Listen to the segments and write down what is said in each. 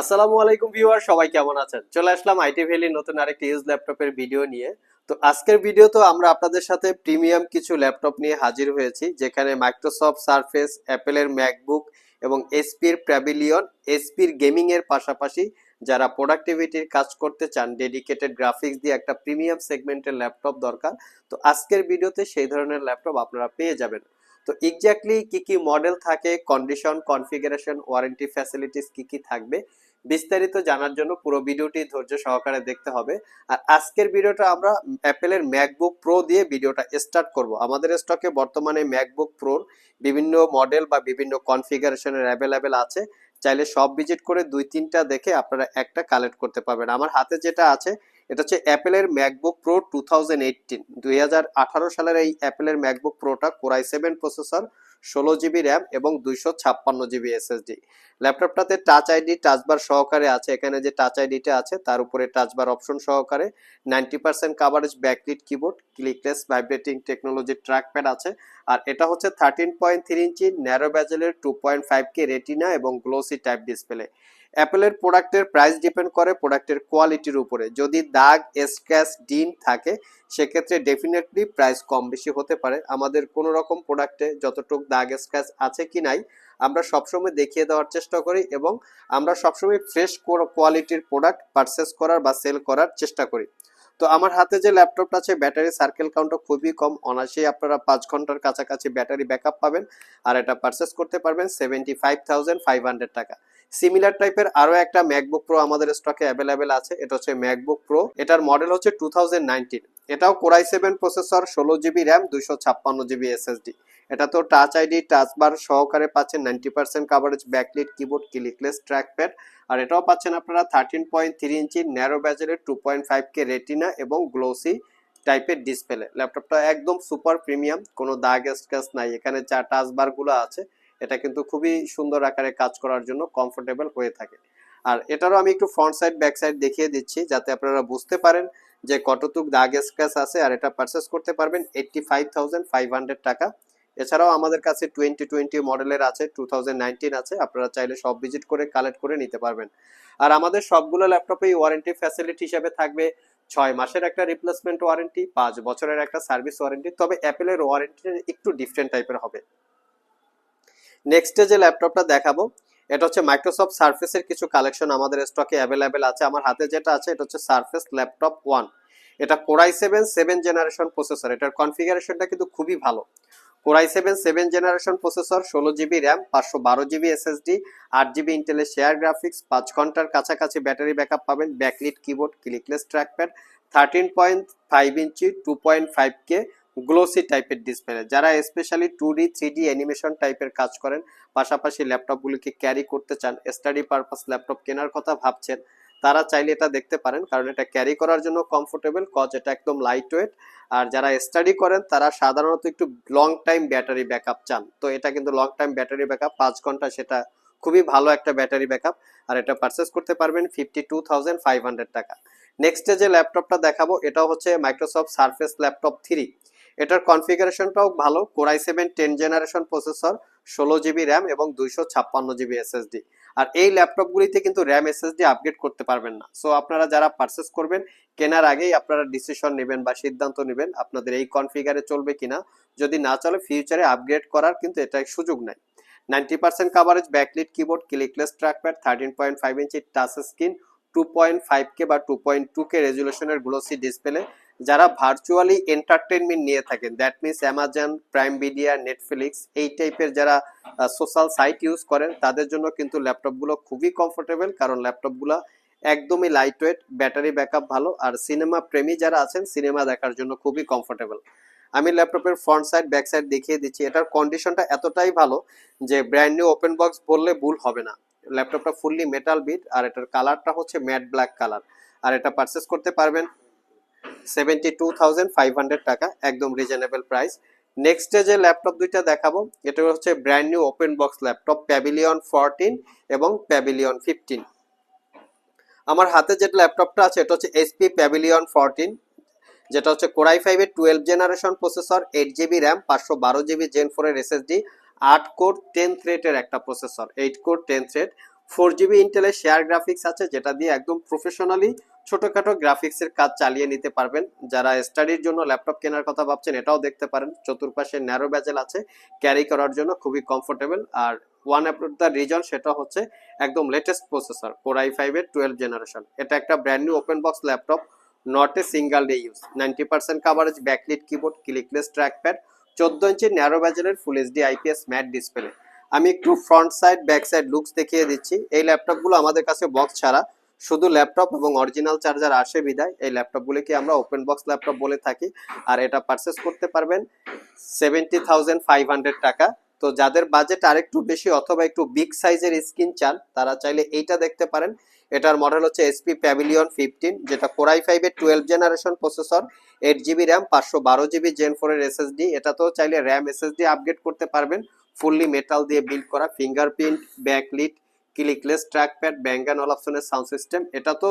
আসসালামু আলাইকুম ভিউয়ার, সবাই কেমন আছেন? চলে আসলাম আইটি ভ্যালি নতুন আরেকটি ইউজ ল্যাপটপের ভিডিও নিয়ে। তো আজকের ভিডিও তো আমরা আপনাদের সাথে প্রিমিয়াম কিছু ল্যাপটপ নিয়ে হাজির হয়েছি, যেখানে মাইক্রোসফট, সারফেস, অ্যাপেলের ম্যাকবুক এবং এসপির প্যাভিলিয়ন, এসপির গেমিং এর পাশাপাশি যারা প্রোডাক্টিভিটির কাজ করতে চান, ডেডিকেটেড গ্রাফিক্স দিয়ে একটা প্রিমিয়াম সেগমেন্টের ল্যাপটপ দরকার। তো আজকের ভিডিওতে সেই ধরনের ল্যাপটপ আপনারা পেয়ে যাবেন। তো এক্স্যাক্টলি কি কি মডেল থাকে কন্ডিশন কনফিগারেশন ওয়ারেন্টি ফ্যাসিলিটিস কি কি থাকবে, বিস্তারিত জানার জন্য পুরো ভিডিওটি ধৈর্য সহকারে দেখতে হবে। আর আজকের ভিডিওটা আমরা অ্যাপেলের ম্যাকবুক প্রো দিয়ে ভিডিওটা স্টার্ট করব। আমাদের স্টকে বর্তমানে ম্যাকবুক প্রোর বিভিন্ন মডেল বা বিভিন্ন কনফিগারেশনের অ্যাভেলেবেল আছে। চাইলে সব ভিজিট করে দুই তিনটা দেখে আপনারা একটা কালেক্ট করতে পারবেন। আমার হাতে যেটা আছে এটা হচ্ছে অ্যাপেলের ম্যাকবুক প্রো টু থাউজেন্ড দুই হাজার আঠারো সালের এই অ্যাপেলের ম্যাকবুক প্রোটা কোরাই সেভেন প্রসেসর ষোলো জিবি র্যাম এবং দুইশো ছাপ্পান্ন জিবি এসএসডি ল্যাপটপটাতে টাচ আইডি টাচবার সহকারে আছে। এখানে যে টাচ আইডিটা আছে, তার উপরে টাচবার অপশন সহকারে ninety percent coverage backlit keyboard clickless vibrating technology trackpad আছে। আর এটা হচ্ছে thirteen point three inch narrow ব্যাজেলের two point five K retina এবং গ্লোসি টাইপ ডিসপ্লে অ্যাপেলের প্রোডাক্টের প্রাইস ডিপেন্ড করে প্রোডাক্টের কোয়ালিটির উপরে। যদি দাগ স্ক্র্যাচ ডিম থাকে, সেক্ষেত্রে ডেফিনেটলি প্রাইস কম বেশি হতে পারে। আমাদের কোনো রকম প্রোডাক্টে যতটুকু দাগ স্ক্র্যাচ আছে কি নাই আমরা সবসময় দেখিয়ে দেওয়ার চেষ্টা করি এবং আমরা সবসময় ফ্রেশ কোয়ালিটির প্রোডাক্ট পারচেস করার বা সেল করার চেষ্টা করি। তো আমার হাতে যে ল্যাপটপটা আছে ব্যাটারি সার্কেল কাউন্টও খুবই কম। অনায়াসেই আপনারা পাঁচ ঘণ্টার কাছাকাছি ব্যাটারি ব্যাকআপ পাবেন আর এটা পারচেস করতে পারবেন seventy five thousand five hundred টাকা সিমিলার টাইপের আরও একটা ম্যাকবুক প্রো আমাদের স্টকে অ্যাভেলেবেল আছে। এটা হচ্ছে ম্যাকবুক প্রো এটার মডেল হচ্ছে টু থাউজেন্ড এটাও কোরাই সেভেন প্রসেসর, ষোলো জিবি র্যাম, দুইশো ছাপ্পান্ন জিবি এসএসডি। এটা তো টাচ আইডি, টাচ বার সহকারে পাচ্ছেন ninety percent coverage backlit keyboard clickless trackpad আর এটাও পাচ্ছেন আপনারা thirteen point three inch narrow ব্যাজেলের two point five K retina এবং গ্লোসি টাইপের ডিসপ্লে ল্যাপটপটা একদম সুপার প্রিমিয়াম কোনো দাগ স্ক্যাচ নাই। এখানে যা টাচ বারগুলো আছে, এটা কিন্তু খুবই সুন্দর আকারে কাজ করার জন্য কমফোর্টেবল হয়ে থাকে। আর এটারও আমি একটু ফ্রন্ট সাইড ব্যাক সাইড দেখিয়ে দিচ্ছি, যাতে আপনারা বুঝতে পারেন যে কতটুক দাগ স্ক্র্যাচ আছে আর এটা পারচেস করতে পারবেন এইটটি ফাইভ টাকা। এছাড়াও আমাদের কাছে টোয়েন্টি টোয়েন্টি মডেলের আছে টু আছে, আপনারা চাইলে সব ভিজিট করে কালেক্ট করে নিতে পারবেন। আর আমাদের সবগুলো ল্যাপটপেই ওয়ারেন্টি ফ্যাসিলিটি হিসাবে থাকবে ছয় মাসের একটা রিপ্লেসমেন্ট ওয়ারেন্টি পাঁচ বছরের একটা সার্ভিস ওয়ারেন্টি তবে অ্যাপেলের ওয়ারেন্টি একটু ডিফারেন্ট টাইপের হবে। নেক্সটে যে ল্যাপটপটা দেখাবো এটা হচ্ছে মাইক্রোসফট সার্ফেসের কিছু কালেকশন আমাদের স্টকে অ্যাভেলেবেল আছে। আমার হাতে যেটা আছে, এটা হচ্ছে সার্ফেস ল্যাপটপ ওয়ান এটা core i seven seven generation processor এটার কনফিগারেশনটা কিন্তু খুবই ভালো। Core i seven seven generation processor ষোলো জিবি র্যাম পাঁচশো বারো জিবি এসএসডি আট জিবি ইন্টেলের শেয়ার গ্রাফিক্স পাঁচ ঘণ্টার কাছাকাছি ব্যাটারি ব্যাকআপ পাবেন backlit keyboard clickless trackpad thirteen point five inch two point five K glossy টাইপের ডিসপ্লে যারা specially two D three D animation টাইপের কাজ করেন, পাশাপাশি ল্যাপটপগুলিকে ক্যারি করতে চান স্টাডি পারপাস ল্যাপটপ কেনার কথা ভাবছেন, তারা চাইলে এটা দেখতে পারেন, কারণ এটা ক্যারি করার জন্য কমফোর্টেবল কজ এটা একদম লাইট ওয়েট আর যারা স্টাডি করেন, তারা সাধারণত একটু লং টাইম ব্যাটারি ব্যাকআপ চান। তো এটা কিন্তু লং টাইম ব্যাটারি ব্যাকআপ পাঁচ ঘণ্টা সেটা খুবই ভালো একটা ব্যাটারি ব্যাকআপ আর এটা পারচেস করতে পারবেন fifty two thousand five hundred টাকা নেক্সটে যে ল্যাপটপটা দেখাবো এটা হচ্ছে মাইক্রোসফট সার্ফেস ল্যাপটপ থ্রি এটার কনফিগারেশনটাও ভালো। Core i seven ten generation processor ষোলো জিবি র্যাম এবং দুইশো ছাপ্পান্ন জিবি এসএসডি আর এই ল্যাপটপগুলিতে কিন্তু র্যাম এসএসডি আপগ্রেড করতে পারবেন না। সো আপনারা যারা পারচেস করবেন, কেনার আগেই আপনারা ডিসিশন নেবেন বা সিদ্ধান্ত নেবেন আপনাদের এই কনফিগারে চলবে কিনা। যদি না চলে ফিউচারে আপগ্রেড করার কিন্তু এটা সুযোগ নাই। Ninety percent coverage backlit keyboard clickless trackpad thirteen point five inch touch screen two point five K বা টু পয়েন্ট টু কে রেজুলেশনের গ্লোসি ডিসপ্লে যারা ভার্চুয়ালি এন্টারটেনমেন্ট নিয়ে থাকেন that means Amazon prime video Netflix এই টাইপের যারা social site use করেন, তাদের জন্য কিন্তু ল্যাপটপগুলো খুবই কমফোর্টেবল কারণ ল্যাপটপগুলো একদমই লাইট ওয়েট ব্যাটারি ব্যাকআপ ভালো, আর সিনেমা প্রেমী যারা আছেন সিনেমা দেখার জন্য খুবই কমফোর্টেবল আমি ল্যাপটপের ফ্রন্ট সাইড ব্যাক সাইড দেখিয়ে দিচ্ছি, এটার কন্ডিশনটা এতটাই ভালো যে ব্র্যান্ড নিউ ওপেন বক্স বললে ভুল হবে না। ল্যাপটপটা ফুললি মেটাল বিট আর এটার কালারটা হচ্ছে ম্যাট ব্ল্যাক কালার আর এটা পারচেস করতে পারবেন seventy two thousand five hundred টাকা, একদম রিজনেবল প্রাইস নেক্সটে যে ল্যাপটপ দুইটা দেখাবো, এটা হচ্ছে brand new open box laptop pavilion fourteen এবং প্যাভিলিয়ন ফিফটিন আমার হাতে যে ল্যাপটপটা আছে, এটা হচ্ছে এসপি প্যাভিলিয়ন ফোরটিন যেটা হচ্ছে কোরাই ফাইভের twelve generation processor eight GB RAM পাঁচশো বারো জিবি জেন ফোরের এসএসডি আট কোর টেন থ্রেটের একটা processor eight core ten thread four GB ইন্টেলের শেয়ার গ্রাফিক্স আছে, যেটা দিয়ে একদম প্রফেশনালি ছোটখাটো গ্রাফিক্সের কাজ চালিয়ে নিতে পারবেন। যারা স্টাডির জন্য ল্যাপটপ কেনার কথা ভাবছেন, এটাও দেখতে পারেন। চতুর্পাশে ন্যারো ব্যাজেল আছে ক্যারি করার জন্য খুবই কমফোর্টেবল আর ওয়ান অফ দ্য রিজন সেটা হচ্ছে একদম লেটেস্ট প্রসেসর কোর আই ফাইভের টুয়েলভ জেনারেশন এটা একটা brand new open box laptop not a single day use ninety percent coverage backlit keyboard clickless trackpad চোদ্দ ইঞ্চি narrow ব্যাজেলের full HD IPS matte display আমি একটু front side back side looks দেখিয়ে দিচ্ছি। এই ল্যাপটপগুলো আমাদের কাছে বক্স ছাড়া শুধু ল্যাপটপ এবং অরিজিনাল চার্জার আসে বিদায়। এই ল্যাপটপগুলিকে আমরা ওপেন বক্স ল্যাপটপ বলে থাকি। আর এটা পারচেস করতে পারবেন সেভেন্টি থাউজেন্ড ফাইভ হান্ড্রেড টাকা। তো যাদের বাজেট আরেকটু বেশি অথবা একটু বিগ সাইজের স্ক্রিন চান, তারা চাইলে এইটা দেখতে পারেন। এটার মডেল হচ্ছে এসপি প্যাভিলিয়ন ফিফটিন যেটা কোরাই ফাইভের twelve generation processor eight GB RAM পাঁচশো বারো জিবি জেন ফোরের এসএসডি এটাতেও চাইলে র্যাম এসএসডি আপগ্রেড করতে পারবেন। ফুললি মেটাল দিয়ে বিল্ড করা fingerprint backlit clickless trackpad bang and all অপশনের সাউন্ড সিস্টেম এটা তো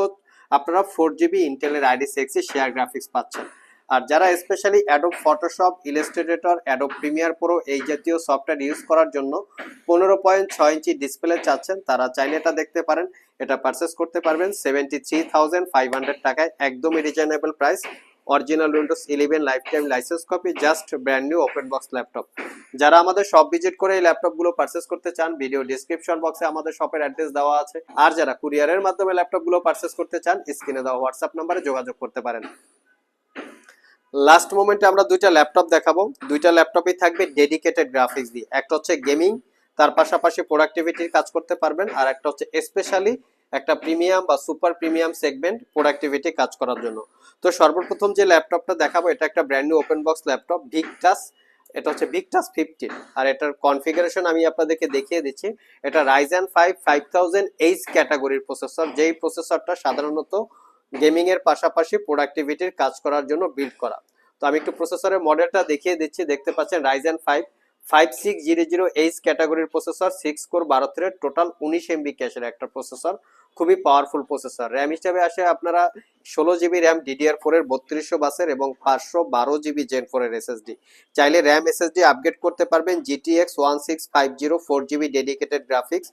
আপনারা ফোর জিবি ইন্টেলের আইডি সিক্সি শেয়ার গ্রাফিক্স পাচ্ছেন। আর যারা specially Adobe Photoshop Illustrator Adobe Premiere Pro এই জাতীয় সফটওয়্যার ইউজ করার জন্য পনেরো পয়েন্ট ছয় ইঞ্চি ডিসপ্লে চাচ্ছেন, তারা চাইলে এটা দেখতে পারেন। এটা পারচেস করতে পারবেন seventy three thousand five hundred টাকায়, একদমই reasonable price original Windows eleven life time license copy just brand new open box laptop যারা আমাদের শপ ভিজিট করে এই ল্যাপটপগুলো পারচেস করতে চান ভিডিও ডিসক্রিপশন বক্সে আমাদের শপের অ্যাড্রেস দেওয়া আছে। আর যারা কুরিয়ারের মাধ্যমে ল্যাপটপগুলো পারচেস করতে চান স্ক্রিনে দেওয়া হোয়াটসঅ্যাপ নাম্বারে যোগাযোগ করতে পারেন। লাস্ট মোমেন্টে আমরা দুইটা ল্যাপটপ দেখাবো। দুইটা ল্যাপটপই থাকবে ডেডিকেটেড গ্রাফিক্স দিয়ে। একটা হচ্ছে গেমিং তার পাশাপাশি প্রোডাক্টিভিটির কাজ করতে পারবেন, আর একটা হচ্ছে স্পেশালি একটা প্রিমিয়াম বা সুপার প্রিমিয়াম সেগমেন্ট প্রোডাক্টিভিটি কাজ করার জন্য। তো সর্বপ্রথম যে ল্যাপটপটা দেখাবো, এটা একটা brand new open box laptop Victus এটা হচ্ছে ভিকটাস ফিফটিন আর এটার কনফিগারেশন আমি আপনাদেরকে দেখিয়ে দিচ্ছি। এটা Ryzen five five thousand H ক্যাটাগরির প্রসেসর যেই প্রসেসরটা সাধারণত গেমিং এর পাশাপাশি প্রোডাক্টিভিটির কাজ করার জন্য বিল্ড করা। তো আমি একটু প্রসেসরের মডেলটা দেখিয়ে দিচ্ছি। দেখতে পাচ্ছেন Ryzen five five six zero zero H ক্যাটাগরির প্রসেসর সিক্স কোর বারো থ্রেড টোটাল উনিশ এমবি ক্যাশের একটা প্রসেসর খুবই পাওয়ারফুল প্রসেসর র্যাম হিসাবে আসে আপনারা ষোলো জিবি র্যাম ডিডিআর ফোর এর বত্রিশশো বাসের এবং পাঁচশো বারো জিবি জেন ফোর এর এসএসডি চাইলে র্যাম এসএসডি আপগ্রেড করতে পারবেন GTX one six five zero four GB dedicated graphics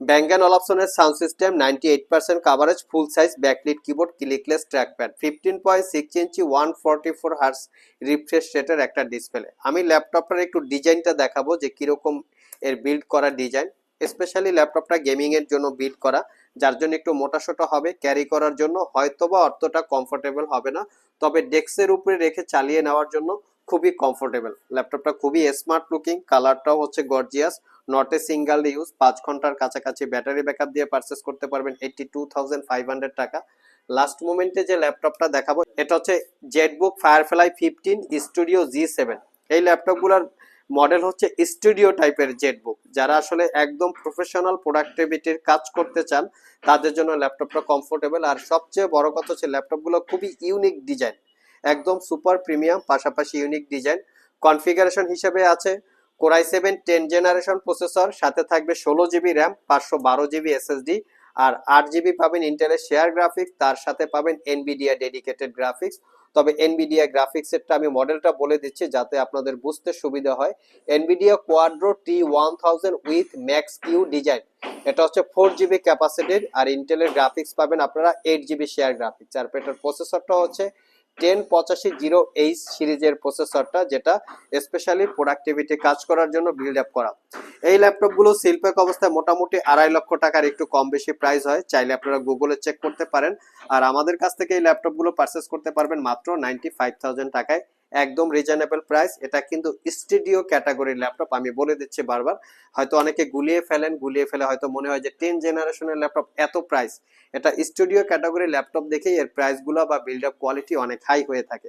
ব্যাঙ্গান অপশনের sound system ninety eight percent coverage full size backlit keyboard clickless trackpad fifteen point six inch one forty four hertz refresh রেটের একটা display আমি ল্যাপটপটার একটু ডিজাইনটা দেখাবো যে কীরকম এর বিল্ড করা ডিজাইন স্পেশালি ল্যাপটপটা গেমিং এর জন্য বিল্ড করা, যার জন্য একটু মোটাসোটা হবে ক্যারি করার জন্য। হয়তোবা অতটা কমফোর্টেবল হবে না, তবে ডেস্কের উপরে রেখে চালিয়ে নেওয়ার জন্য খুবই কমফোর্টেবল ল্যাপটপটা খুবই স্মার্ট লুকিং কালারটাও হচ্ছে gorgeous not a single use পাঁচ ঘণ্টার কাছাকাছি ব্যাটারি ব্যাকআপ দিয়ে পারচেস করতে পারবেন eighty two thousand five hundred টাকা। লাস্ট মোমেন্টে যে ল্যাপটপটা দেখাবো, এটা হচ্ছে Jetbook Firefly fifteen studio G seven এই ল্যাপটপগুলোর মডেল হচ্ছে স্টুডিও টাইপের জেটবুক। যারা আসলে একদম প্রফেশনাল প্রোডাক্টিভিটির কাজ করতে চান, তাদের জন্য ল্যাপটপটা কমফোর্টেবল আর সবচেয়ে বড় কথা হচ্ছে ল্যাপটপগুলো খুবই ইউনিক ডিজাইন একদম সুপার প্রিমিয়াম পাশাপাশি ইউনিক ডিজাইন কনফিগারেশন হিসেবে আছে core i seven ten generation processor সাথে থাকবে ষোলো জিবি র্যাম পাঁচশো বারো জিবি এসএসডি আর আট জিবি পাবেন ইন্টেলের শেয়ার গ্রাফিক্স তার সাথে পাবেন এনবিডিয়া ডেডিকেটেড গ্রাফিক্স তবে এনবিডিয়া গ্রাফিক্সেরটা আমি মডেলটা বলে দিচ্ছি যাতে আপনাদের বুঝতে সুবিধা হয়। Nvidia Quadro T one thousand with Max Q design এটা হচ্ছে ফোর জিবি ক্যাপাসিটির আর ইন্টেলের গ্রাফিক্স পাবেন আপনারা এইট জিবি শেয়ার গ্রাফিক্স আর এটার প্রসেসরটা হচ্ছে টেন পঁচাশি জিরো এইচ সিরিজের প্রসেসরটা, যেটা স্পেশালি প্রোডাক্টিভিটি কাজ করার জন্য বিল্ড আপ করা। এই ল্যাপটপগুলো শিল্পক অবস্থায় মোটামুটি আড়াই লক্ষ টাকার একটু কম বেশি প্রাইস হয়। চাইলে আপনারা গুগলে চেক করতে পারেন। আর আমাদের কাছ থেকে এই ল্যাপটপগুলো পারচেস করতে পারবেন মাত্র নাইনটি ফাইভ থাউজেন্ড টাকায়। একদম রিজনেবল প্রাইস এটা কিন্তু স্টুডিও ক্যাটাগরির ল্যাপটপ আমি বলে দিচ্ছি বারবার। হয়তো অনেকে গুলিয়ে ফেলেন, গুলিয়ে ফেলে হয়তো মনে হয় যে টেন জেনারেশনের ল্যাপটপ এত প্রাইস এটা স্টুডিও ক্যাটাগরি ল্যাপটপ দেখেই এর প্রাইসগুলো বা বিল্ড আপ কোয়ালিটি অনেক হাই হয়ে থাকে।